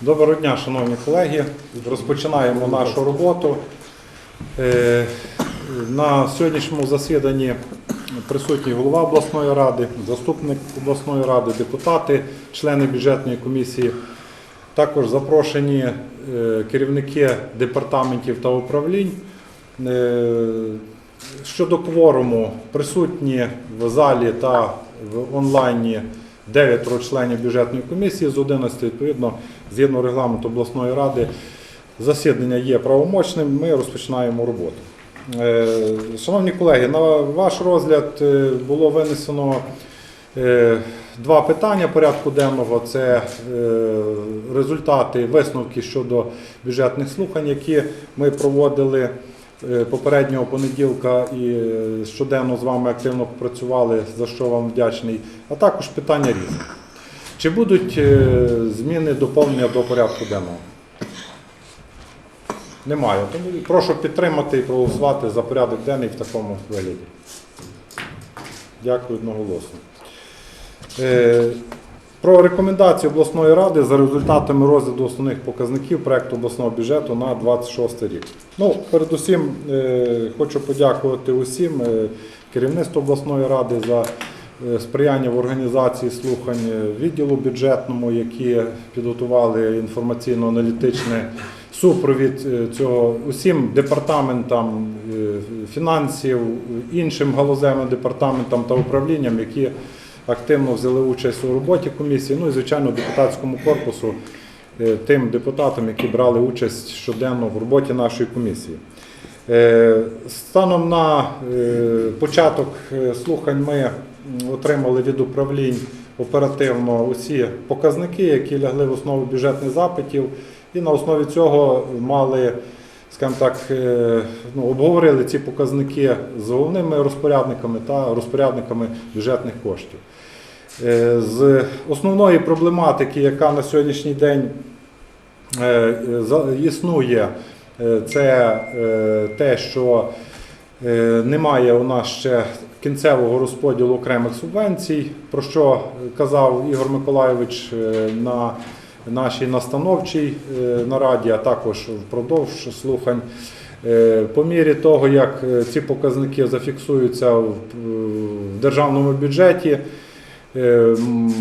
Доброго дня, шановні колеги. Розпочинаємо нашу роботу. Е, На сьогоднішньому засіданні присутній голова обласної ради, заступник обласної ради, депутати, члени бюджетної комісії. Також запрошені е, керівники департаментів та управлінь. Е, Щодо кворуму присутні в залі та в онлайні дев'ятеро членів бюджетної комісії з 11, відповідно, згідно регламенту обласної ради, засідання є правомочним. Ми розпочинаємо роботу. Е, Шановні колеги, на ваш розгляд е, було винесено е, два питання порядку денного. Це результати висновки щодо бюджетних слухань, які ми проводили попереднього понеділка і е, щоденно з вами активно працювали, за що вам вдячний, а також питання різні. Чи будуть е, зміни доповнення до порядку денного? Немає. Тому прошу підтримати і проголосувати за порядок денний в такому вигляді. Дякую одноголосно. Про рекомендації обласної ради за результатами розгляду основних показників проекту обласного бюджету на 26 рік. Ну, передусім, е, хочу подякувати усім е, керівництву обласної ради за е, сприяння в організації слухань відділу бюджетному, які підготували інформаційно-аналітичний супровід цього усім департаментам фінансів, іншим галузевим департаментам та управлінням, які активно взяли участь у роботі комісії, ну і звичайно депутатському корпусу, е, тим депутатам, які брали участь щоденно в роботі нашої комісії. Е, Станом на е, початок слухань ми отримали від управлінь оперативно усі показники, які лягли в основу бюджетних запитів, і на основі цього мали, скажімо так, ну, обговорили ці показники з головними розпорядниками та розпорядниками бюджетних коштів. Е, З основної проблематики, яка на сьогоднішній день е, існує, е, це те, що немає у нас ще кінцевого розподілу окремих субвенцій, про що казав Ігор Миколайович на нашій настановчій нараді, а також впродовж слухань. По мірі того, як ці показники зафіксуються в державному бюджеті,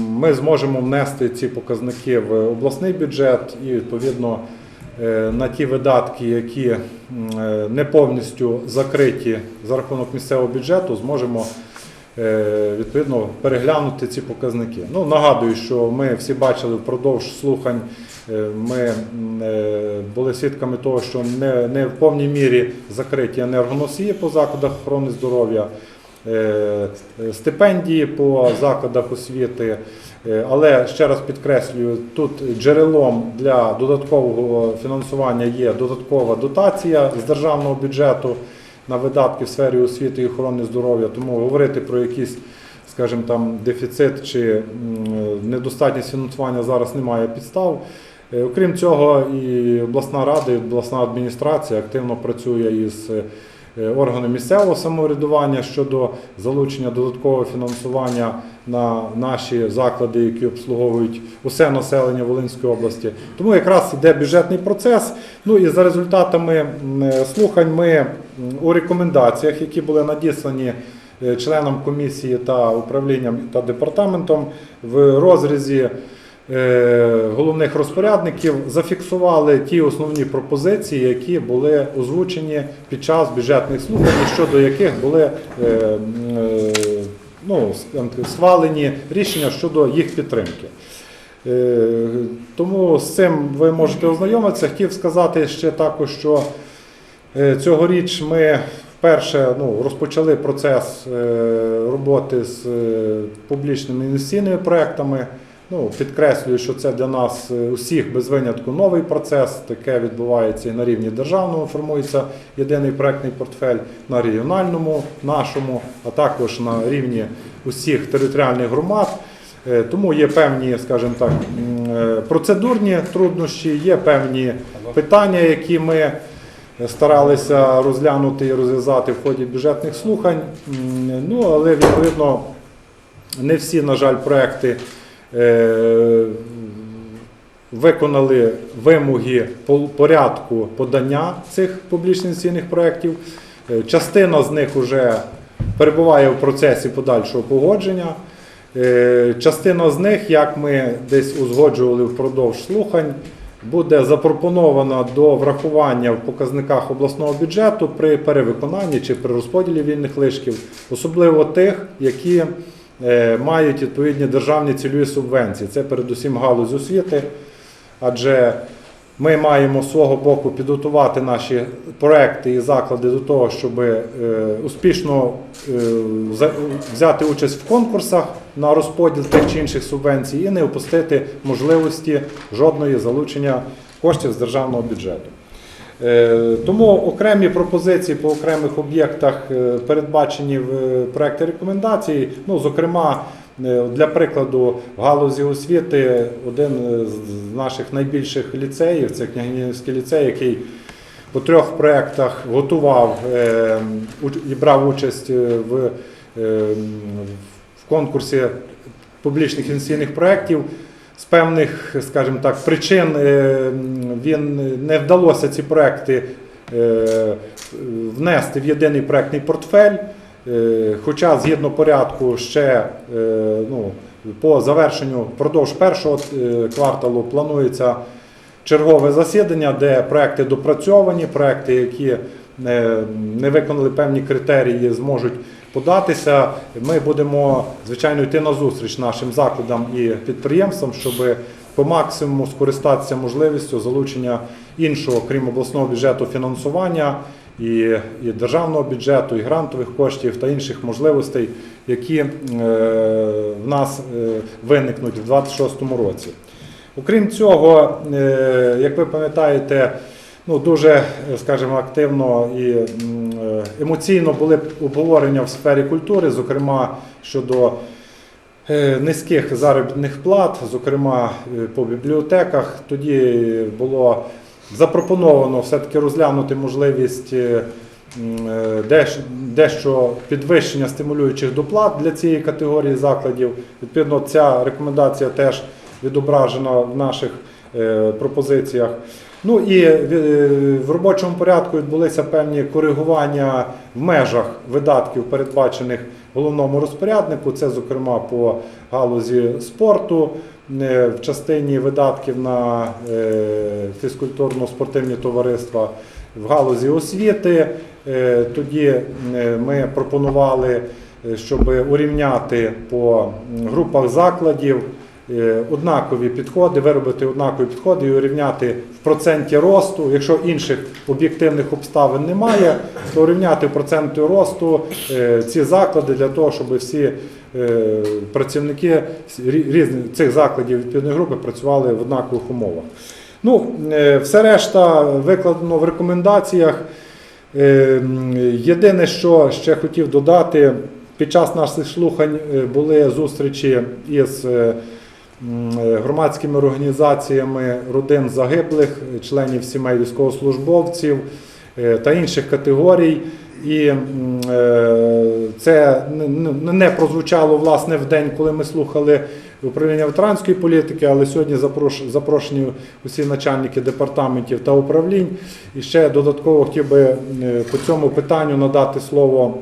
ми зможемо внести ці показники в обласний бюджет і відповідно е, на ті видатки, які е, не повністю закриті за рахунок місцевого бюджету, зможемо е, відповідно переглянути ці показники. Ну, нагадую, що ми всі бачили впродовж слухань. е, Ми е, були свідками того, що не, не в повній мірі закриті енергоносії по закладах охорони здоров'я, е, е, стипендії по закладах освіти. Е, Але ще раз підкреслюю, тут джерелом для додаткового фінансування є додаткова дотація з державного бюджету на видатки в сфері освіти і охорони здоров'я. Тому говорити про якийсь, скажімо там, дефіцит чи недостатність фінансування зараз немає підстав. Е, Окрім цього, і обласна рада, і обласна адміністрація активно працює із е, органами місцевого самоврядування щодо залучення додаткового фінансування на наші заклади, які обслуговують усе населення Волинської області. Тому якраз йде бюджетний процес. Ну і за результатами е, слухань ми у рекомендаціях, які були надіслані е, членам комісії та управлінням та департаментом в розрізі головних розпорядників зафіксували ті основні пропозиції, які були озвучені під час бюджетних слухань, щодо яких були е, е, ну, схвалені рішення щодо їх підтримки. Е, Тому з цим ви можете ознайомитися. Хотів сказати ще також, що е, цьогоріч ми вперше ну, розпочали процес е, роботи з е, публічними інвестиційними проектами. Ну, підкреслюю, що це для нас е, усіх без винятку новий процес. Таке відбувається і на рівні державному формується єдиний проектний портфель, на регіональному нашому, а також на рівні усіх територіальних громад. Е, Тому є певні, скажімо так, е, процедурні труднощі, є певні питання, які ми старалися розглянути і розв'язати в ході бюджетних слухань. Ну, але відповідно не всі, на жаль, проекти виконали вимоги порядку подання цих публічних інвестиційних проєктів. Е, Частина з них вже перебуває в процесі подальшого погодження. Е, Частина з них, як ми десь узгоджували впродовж слухань, буде запропонована до врахування в показниках обласного бюджету при перевиконанні чи при розподілі вільних лишків, особливо тих, які е, мають відповідні державні цільові субвенції. Це передусім галузь освіти, адже ми маємо з свого боку підготувати наші проекти і заклади до того, щоб е, успішно е, взяти участь в конкурсах на розподіл тих чи інших субвенцій і не опустити можливості жодної залучення коштів з державного бюджету. Е, Тому окремі пропозиції по окремих об'єктах е, передбачені в е, проекті рекомендацій. Ну, зокрема, для прикладу, в галузі освіти один з наших найбільших ліцеїв це Княгинівський ліцей, який по трьох проєктах готував і брав участь в, в конкурсі публічних інвестиційних проєктів. З певних, скажімо так, причин е, він не вдалося ці проекти е, внести в єдиний проектний портфель. Е, Хоча згідно порядку ще ну, по завершенню впродовж першого кварталу планується чергове засідання, де проекти допрацьовані, проекти, які не виконали певні критерії, зможуть податися. Ми будемо, звичайно, йти на зустріч нашим закладам і підприємствам, щоб по максимуму скористатися можливістю залучення іншого, крім обласного бюджету, фінансування і, і державного бюджету, і грантових коштів та інших можливостей, які е, в нас е, виникнуть в 2026 році. Окрім цього, е, як ви пам'ятаєте, ну дуже, скажімо, активно і емоційно були обговорення в сфері культури, зокрема щодо е, низьких заробітних плат, зокрема е, по бібліотеках. Тоді було запропоновано все-таки розглянути можливість е, е, дещо підвищення стимулюючих доплат для цієї категорії закладів. Відповідно, ця рекомендація теж відображена в наших е, пропозиціях. Ну і е, в робочому порядку відбулися певні коригування в межах видатків, передбачених головному розпоряднику. Це, зокрема, по галузі спорту, е, в частині видатків на е, фізкультурно-спортивні товариства, в галузі освіти. Тоді ми пропонували, щоб урівняти по групах закладів однакові підходи, виробити однакові підходи і урівняти в проценті росту. Якщо інших об'єктивних обставин немає, то урівняти в проценті росту е, ці заклади для того, щоб всі е, працівники різних цих закладів відповідної групи працювали в однакових умовах. Ну, е, все решта викладено в рекомендаціях. Е, Єдине, що ще хотів додати, під час наших слухань е, були зустрічі із е, е, громадськими організаціями родин загиблих, е, членів сімей військовослужбовців е, та інших категорій. І е, це не- прозвучало власне в день, коли ми слухали управління ветеранської політики, але сьогодні запрошені усі начальники департаментів та управлінь. І ще додатково хотів би е, по цьому питанню надати слово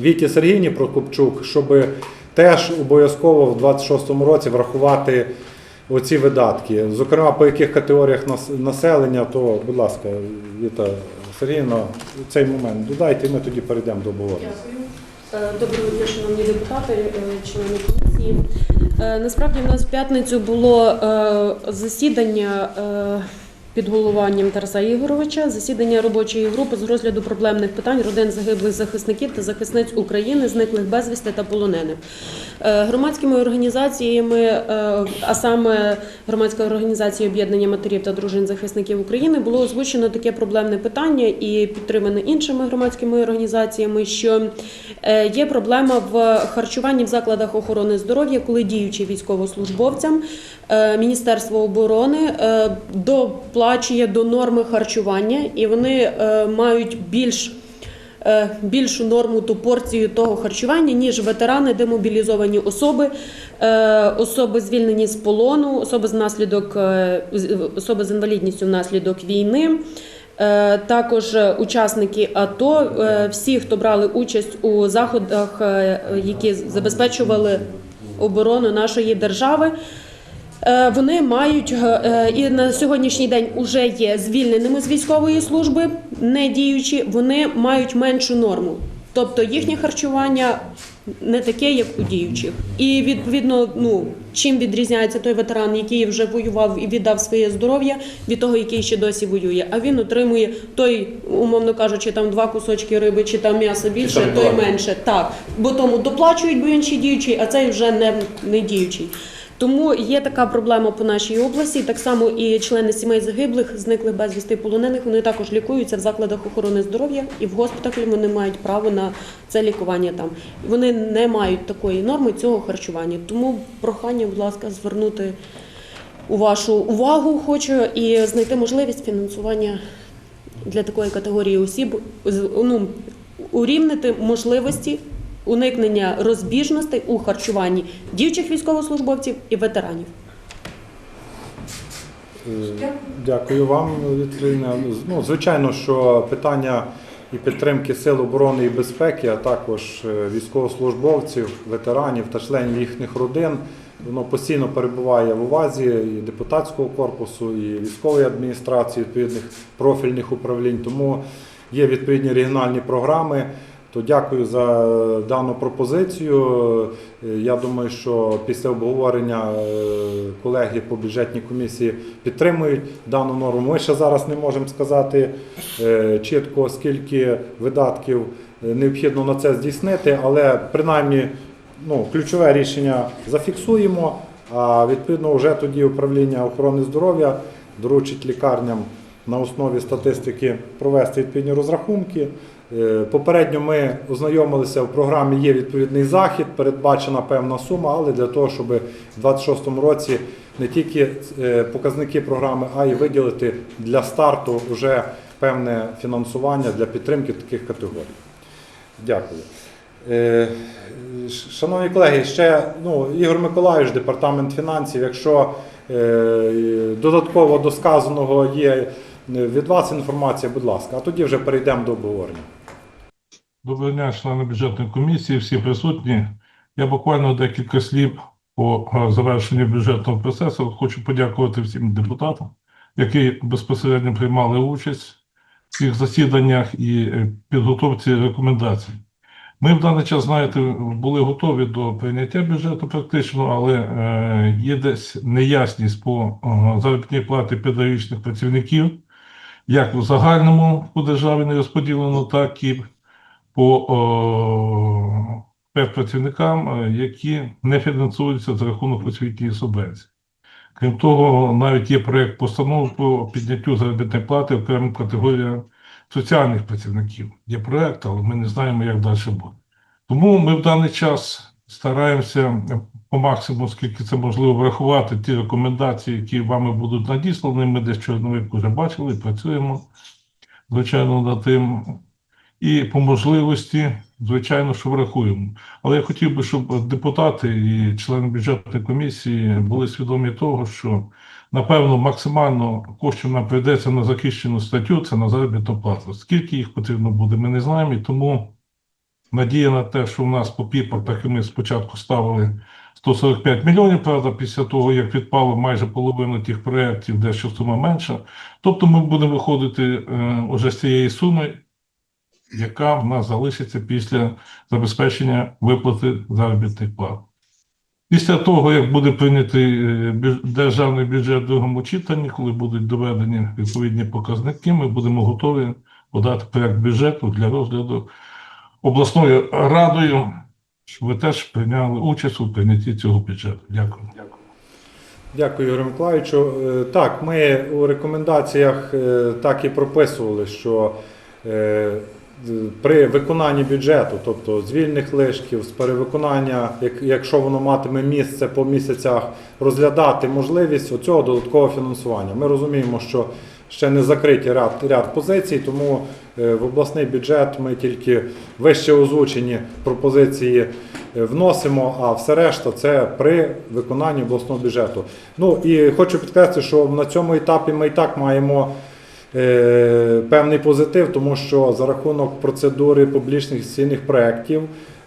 Віті Сергійні Прокопчук, щоб теж обов'язково в 26-му році врахувати оці видатки. Зокрема, по яких категоріях нас- населення, то, будь ласка, Віта Сергійовна, цей момент додайте, і ми тоді перейдемо до обговорення. Е, Доброго дня, шановні депутати, е, члени комісії. Е, Насправді в нас в п'ятницю було засідання під головуванням Тараса Ігоровича, засідання робочої групи з розгляду проблемних питань родин загиблих захисників та захисниць України, зниклих безвісти та полонених. Е, Громадськими організаціями, е, а саме громадська організація об'єднання матерів та дружин захисників України, було озвучено таке проблемне питання і підтримано іншими громадськими організаціями, що е, є проблема в харчуванні в закладах охорони здоров'я, коли діючі військовослужбовцям Міністерство оборони доплачує до норми харчування, і вони мають більш більшу норму ту порцію того харчування, ніж ветерани, демобілізовані особи, е, особи звільнені з полону, особи з наслідок е, особи з інвалідністю внаслідок війни. Е, Також е, учасники АТО, е, всі, хто брали участь у заходах, е, які забезпечували оборону нашої держави. Е, Вони мають е, е, і на сьогоднішній день вже є звільненими з військової служби, не діючі, вони мають меншу норму. Тобто їхнє харчування не таке, як у діючих. І відповідно, ну чим відрізняється той ветеран, який вже воював і віддав своє здоров'я від того, який ще досі воює. А він отримує той, умовно кажучи, там два кусочки риби чи там м'яса більше, той менше. Так, бо тому доплачують, бо він ще діючий, а цей вже не, не діючий. Тому є така проблема по нашій області. Так само і члени сімей загиблих, зниклих безвісти полонених. Вони також лікуються в закладах охорони здоров'я і в госпіталі вони мають право на це лікування там. Вони не мають такої норми цього харчування. Тому прохання, будь ласка, звернути у вашу увагу хочу і знайти можливість фінансування для такої категорії осіб, ну, урівнити можливості уникнення розбіжностей у харчуванні діючих військовослужбовців і ветеранів. Е, Дякую вам, Вітрина. Ну, звичайно, що питання і підтримки Сил оборони і безпеки, а також е, військовослужбовців, ветеранів та членів їхніх родин, воно постійно перебуває в увазі і депутатського корпусу, і військової адміністрації, відповідних профільних управлінь. Тому є відповідні регіональні програми. То дякую за дану пропозицію. Е, Я думаю, що після обговорення е, колеги по бюджетній комісії підтримують дану норму. Ми ще зараз не можемо сказати е, чітко, скільки видатків необхідно на це здійснити, але принаймні ну, ключове рішення зафіксуємо. А відповідно, вже тоді управління охорони здоров'я доручить лікарням на основі статистики провести відповідні розрахунки. Е, Попередньо ми ознайомилися в програмі. Є відповідний захід, передбачена певна сума, але для того, щоб в 2026 році не тільки е, показники програми, а й виділити для старту вже певне фінансування для підтримки таких категорій. Дякую. Е, Шановні колеги, ще ну, Ігор Миколаївич, департамент фінансів. Якщо додатково до сказаного є від вас інформація, будь ласка, а тоді вже перейдемо до обговорення. Доброго дня, члени бюджетної комісії, всі присутні. Я буквально декілька слів по е, завершенню бюджетного процесу. Хочу подякувати всім депутатам, які безпосередньо приймали участь в цих засіданнях і е, підготовці рекомендацій. Ми в даний час, знаєте, були готові до прийняття бюджету практично, але е, є десь неясність по заробітній платі педагогічних працівників, як в загальному по державі не розподілено, так і по о, педпрацівникам, е, які не фінансуються за рахунок освітньої субвенції. Крім того, навіть є проєкт постанови по підняттю заробітної плати окремим категоріям соціальних працівників. Є проєкт, але ми не знаємо, як далі буде. Тому ми в даний час стараємося по максимуму, скільки це можливо, врахувати ті рекомендації, які вами будуть надіслані. Ми десь чорновик вже бачили, працюємо, звичайно, над тим. І по можливості, звичайно, що врахуємо. Але я хотів би, щоб депутати і члени бюджетної комісії були свідомі того, що напевно максимально коштів нам прийдеться на захищену статтю, це на заробітну плату. Скільки їх потрібно буде, ми не знаємо. І тому надія на те, що в нас по піпах, так і ми спочатку ставили 145 мільйонів, правда, після того, як відпало майже половину тих проєктів, дещо сума менша. Тобто ми будемо виходити е, уже з цієї суми яка в нас залишиться після забезпечення виплати заробітних плат. Після того, як буде прийнятий е, державний бюджет в другому читанні, коли будуть доведені відповідні показники, ми будемо готові подати проект бюджету для розгляду обласною радою, щоб ви теж прийняли участь у прийнятті цього бюджету. Дякую. Дякую, Ігорю Миколаївичу. Е, Так, ми у рекомендаціях е, так і прописували, що при виконанні бюджету, тобто з вільних лишків, з перевиконання, якщо воно матиме місце по місяцях, розглядати можливість оцього додаткового фінансування. Ми розуміємо, що ще не закриті ряд, ряд позицій, тому е, в обласний бюджет ми тільки вище озвучені пропозиції е, вносимо, а все решта це при виконанні обласного бюджету. Ну і хочу підкреслити, що на цьому етапі ми і так маємо певний позитив, тому що за рахунок процедури публічних інвестиційних проєктів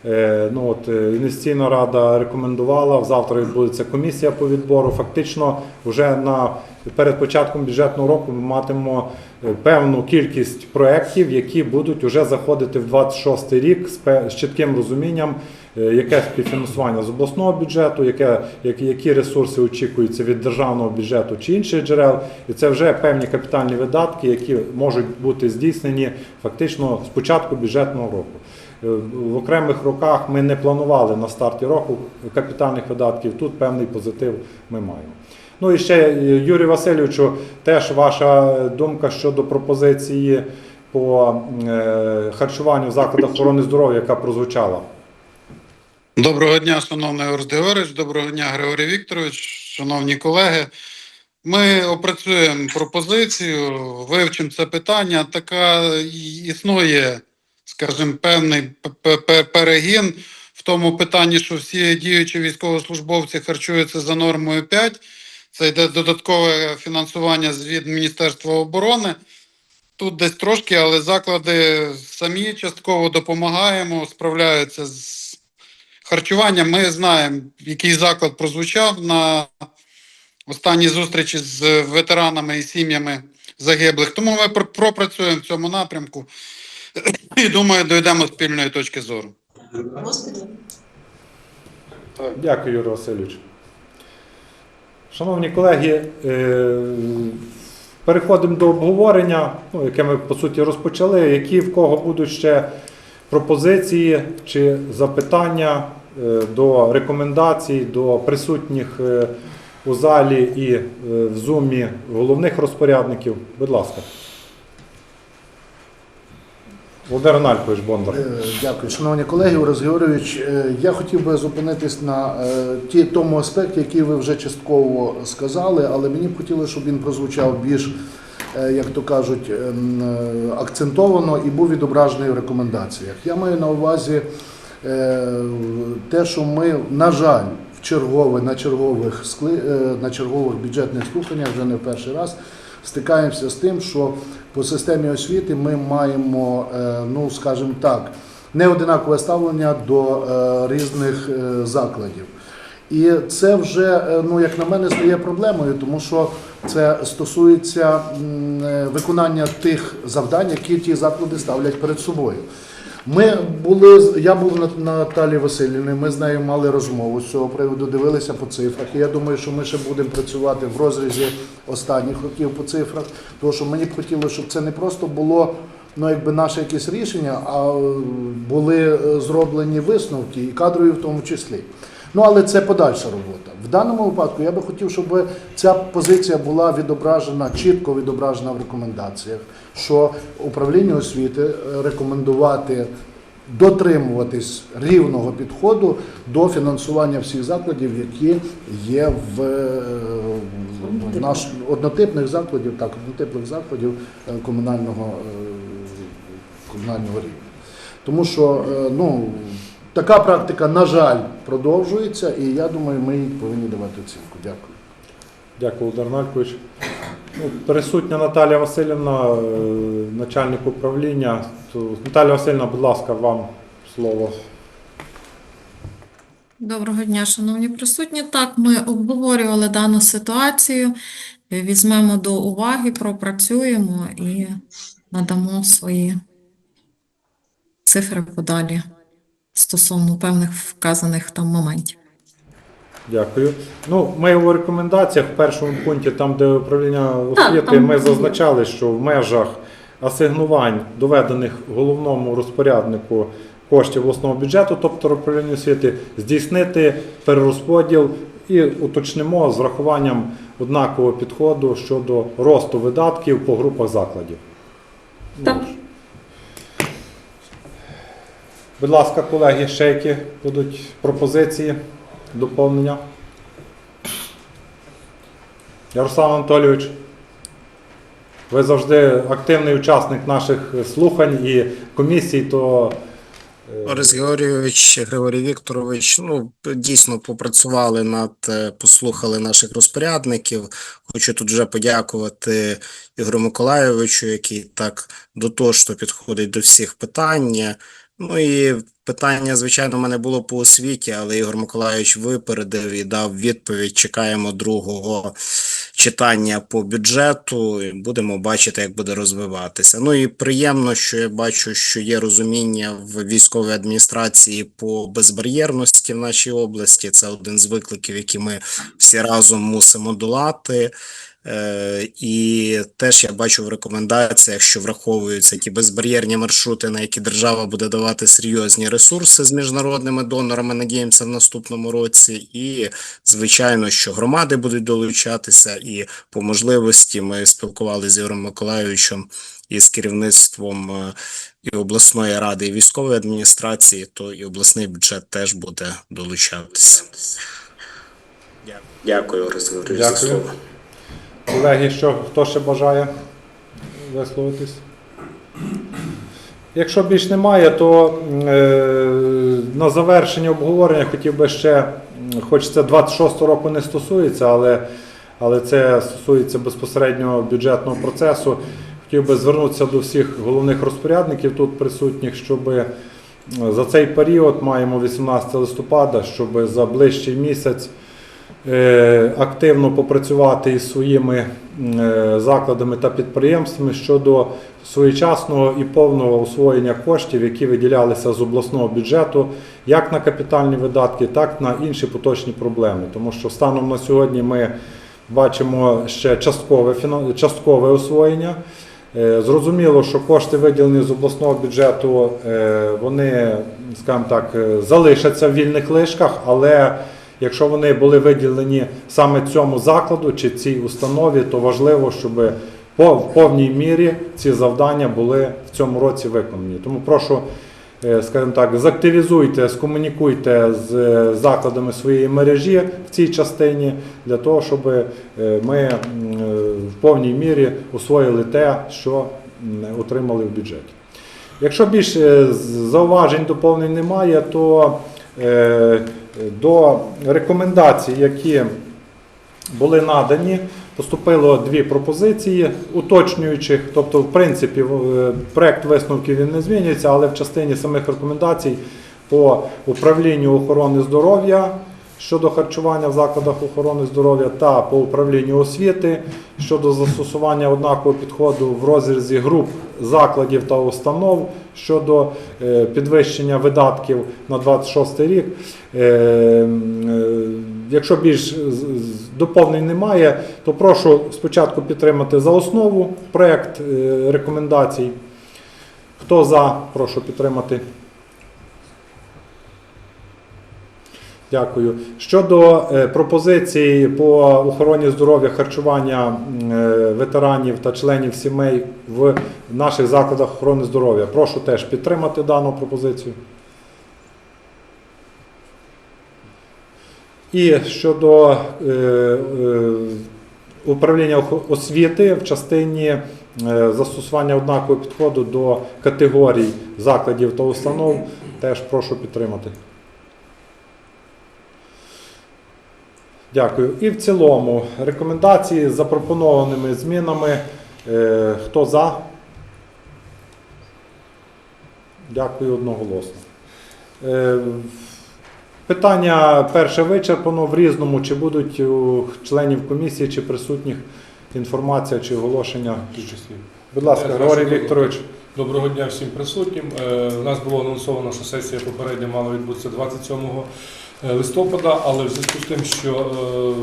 е, ну, от, е, інвестиційна рада рекомендувала, завтра відбудеться комісія по відбору. Фактично, вже на, перед початком бюджетного року ми матимемо е, певну кількість проєктів, які будуть вже заходити в 26 рік з, чітким розумінням, е, яке співфінансування з обласного бюджету, яке, які, ресурси очікуються від державного бюджету чи інших джерел. І це вже певні капітальні видатки, які можуть бути здійснені фактично з початку бюджетного року. Е, В окремих роках ми не планували на старті року капітальних видатків. Тут певний позитив ми маємо. Ну і ще е, Юрію Васильовичу, теж ваша думка щодо пропозиції по е, харчуванню в закладах охорони здоров'я, яка прозвучала. Доброго дня, шановний Орст Георгійович, доброго дня, Григорій Вікторович, шановні колеги. Ми опрацюємо пропозицію, вивчимо це питання. Така існує, скажімо, певний перегін в тому питанні, що всі діючі військовослужбовці харчуються за нормою 5. Це йде додаткове фінансування від Міністерства оборони. Тут десь трошки, але заклади самі частково допомагаємо, справляються з харчування. Ми знаємо, який заклад прозвучав на останній зустрічі з ветеранами і сім'ями загиблих. Тому ми пропрацюємо в цьому напрямку і думаю, дійдемо спільної точки зору. Дякую, Юрій Васильович. Шановні колеги, е, переходимо до обговорення, ну, яке ми по суті розпочали. Які в кого будуть ще пропозиції чи запитання е, до рекомендацій, до присутніх е, у залі і е, в зумі головних розпорядників? Будь ласка. Володимир Налькович Бондар. Дякую, шановні колеги. Орес Георгійович, я хотів би зупинитись на ті, тому аспекті, який ви вже частково сказали, але мені б хотілося, щоб він прозвучав більш, як то кажуть, ем, е, акцентовано і був відображений в рекомендаціях. Я маю на увазі е, те, що ми, на жаль, в чергове на чергових е, на чергових бюджетних слуханнях вже не в перший раз стикаємося з тим, що по системі освіти ми маємо, е, ну скажімо так, неодинакове ставлення до е, різних е, закладів. І це вже, е, ну як на мене, стає проблемою, тому що це стосується е, виконання тих завдань, які ті заклади ставлять перед собою. Ми були я був на Наталі Васильівни. Ми з нею мали розмову з цього приводу, дивилися по цифрах. І я думаю, що ми ще будемо працювати в розрізі останніх років по цифрах. Тому що мені б хотілося, щоб це не просто було ну, якби наше якесь рішення, а е, були зроблені висновки і кадрові в тому числі. Ну, але це подальша робота. В даному випадку я би хотів, щоб ця позиція була відображена, чітко відображена в рекомендаціях, що управління освіти е, рекомендувати дотримуватись рівного підходу до фінансування всіх закладів, які є в, е, в наш однотипних закладів, так, однотипних закладів е, комунального, комунального рівня. Тому що ну, така практика, на жаль, продовжується, і я думаю, ми їй повинні давати оцінку. Дякую. Дякую, Володимир Налькович. Ну, присутня Наталія Васильівна, е, начальник управління. Наталія Васильівна, будь ласка, вам слово. Доброго дня, шановні присутні. Так, ми обговорювали дану ситуацію, візьмемо до уваги, пропрацюємо і надамо свої цифри подалі стосовно певних вказаних там моментів. Дякую. Ну, ми у рекомендаціях в першому пункті, там, де управління Так, освіти, там ми зазначали, що в межах асигнувань, доведених головному розпоряднику коштів обласного бюджету, тобто управління освіти, здійснити перерозподіл і уточнимо з врахуванням однакового підходу щодо росту видатків по групах закладів. Так. Будь ласка, колеги, ще які будуть пропозиції, доповнення? Ярослав Анатолійович, ви завжди активний учасник наших слухань і комісій, то е, Борис Георгійович, Григорій Вікторович, ну дійсно попрацювали над, е, послухали наших розпорядників. Хочу тут вже подякувати Ігорю Миколайовичу, який так дотошно підходить до всіх питань. Ну і питання, звичайно, в мене було по освіті, але Ігор Миколайович випередив і дав відповідь. Чекаємо другого читання по бюджету. і Будемо бачити, як буде розвиватися. Ну і приємно, що я бачу, що є розуміння в військовій адміністрації по безбар'єрності в нашій області. Це один з викликів, які ми всі разом мусимо долати. Е, і теж я бачу в рекомендаціях, що враховуються ті безбар'єрні маршрути, на які держава буде давати серйозні ресурси з міжнародними донорами. Надіємося в наступному році. І звичайно, що громади будуть долучатися, і по можливості ми спілкувалися з Ігорем Миколайовичем і з керівництвом е, і обласної ради, і військової адміністрації, то і обласний бюджет теж буде долучатися. Дякую, Григорійович, за слово. Колеги, що, хто ще бажає висловитись? Якщо більш немає, то е, на завершення обговорення хотів би ще, хоч це 26 року не стосується, але, але це стосується безпосередньо бюджетного процесу. Хотів би звернутися до всіх головних розпорядників тут присутніх, щоб е, за цей період маємо 18 листопада, щоб за ближчий місяць активно попрацювати із своїми е, закладами та підприємствами щодо своєчасного і повного освоєння коштів, які виділялися з обласного бюджету, як на капітальні видатки, так і на інші поточні проблеми. Тому що станом на сьогодні ми бачимо ще часткове, часткове освоєння. Е, Зрозуміло, що кошти виділені з обласного бюджету, е, вони, скажімо так, е, залишаться в вільних лишках, але якщо вони були виділені саме цьому закладу чи цій установі, то важливо, щоб в повній мірі ці завдання були в цьому році виконані. Тому прошу, е, скажімо так, заактивізуйте, скомунікуйте з е, закладами своєї мережі в цій частині для того, щоб е, ми в повній мірі освоїли те, що отримали в бюджеті. Якщо більше зауважень доповнень немає, то до рекомендацій, які були надані, поступило дві пропозиції уточнюючих. Тобто, в принципі, проєкт висновки він не змінюється, але в частині самих рекомендацій по управлінню охорони здоров'я щодо харчування в закладах охорони здоров'я та по управлінню освіти щодо застосування однакового підходу в розрізі груп закладів та установ щодо е, підвищення видатків на 26 рік. Е, е, Якщо більш доповнень немає, то прошу спочатку підтримати за основу проект е, рекомендацій. Хто за, прошу підтримати. Дякую. Щодо е, пропозицій по охороні здоров'я, харчування е, ветеранів та членів сімей в наших закладах охорони здоров'я, прошу теж підтримати дану пропозицію. І щодо е, управління освіти в частині застосування однакового підходу до категорій закладів та установ, теж прошу підтримати. Дякую. І в цілому рекомендації з запропонованими змінами. Е, Хто за? Дякую одноголосно. Е, Питання перше вичерпано в різному. Чи будуть у членів комісії чи присутніх інформація чи оголошення? Будь ласка, Я Григорій. Вікторович. Доброго дня всім присутнім. Е, У нас було анонсовано, що сесія попередня мала відбутися 27 листопада, але в зв'язку з тим, що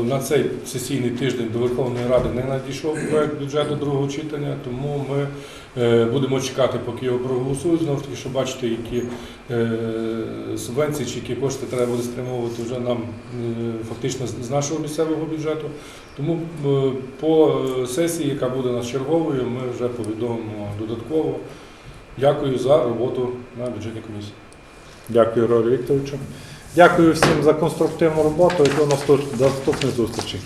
е, на цей сесійний тиждень до Верховної Ради не надійшов проект бюджету другого читання, тому ми е, будемо чекати, поки його проголосують. Знову ж таки, щоб бачити, які е, субвенції чи які кошти треба буде спрямовувати вже нам е, фактично з- нашого місцевого бюджету. Тому е, по е, сесії, яка буде нас черговою, ми вже повідомимо додатково. Дякую за роботу на бюджетній комісії. Дякую, Григорію Вікторовичу. Дякую всім за конструктивну роботу і до наступ- наступних зустрічей.